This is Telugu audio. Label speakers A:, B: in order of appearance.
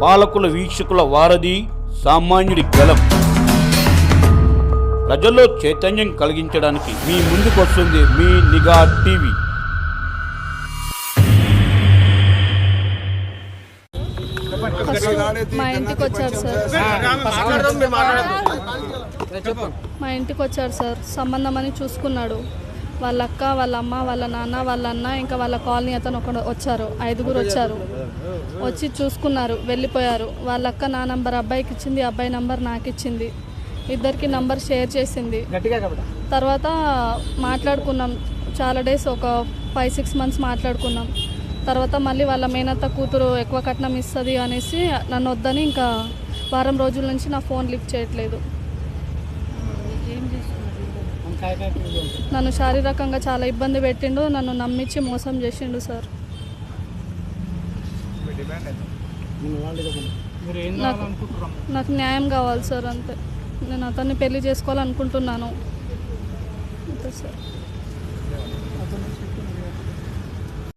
A: పాలకుల వీక్షకుల వారధి సామాన్యుడి గలం ప్రజల్లో చైతన్యం కలిగించడానికి మీ ముందుకు వస్తుంది మీ నిఘా టీవీ.
B: మా ఇంటికి వచ్చారు సార్. మా ఇంటికి వచ్చాడు సార్. సంబంధం అని చూసుకున్నాడు. వాళ్ళ అక్క వాళ్ళ అమ్మ వాళ్ళ నాన్న వాళ్ళ అన్న ఇంకా వాళ్ళ కాలనీ అతను ఒకడు వచ్చారు. ఐదుగురు వచ్చారు. వచ్చి చూసుకున్నారు వెళ్ళిపోయారు. వాళ్ళ అక్క నా నంబర్ అబ్బాయికి ఇచ్చింది అబ్బాయి నంబర్ నాకు ఇచ్చింది ఇద్దరికి నంబర్ షేర్ చేసింది. తర్వాత మాట్లాడుకున్నాం. చాలా డేస్ ఒక ఫైవ్ సిక్స్ మంత్స్ మాట్లాడుకున్నాం. తర్వాత మళ్ళీ వాళ్ళ మేనత్త కూతురు ఎక్కువ కట్నం ఇస్తుంది అనేసి నన్ను వద్దని ఇంకా వారం రోజుల నుంచి నా ఫోన్ లిఫ్ట్ చేయట్లేదు. నన్ను శారీరకంగా చాలా ఇబ్బంది పెట్టిండు నన్ను నమ్మించి మోసం చేసిండు సార్. నాకు నాకు న్యాయం కావాలి సార్ అంతే. నేను అతన్ని పెళ్ళి చేసుకోవాలనుకుంటున్నాను. అంతే సార్.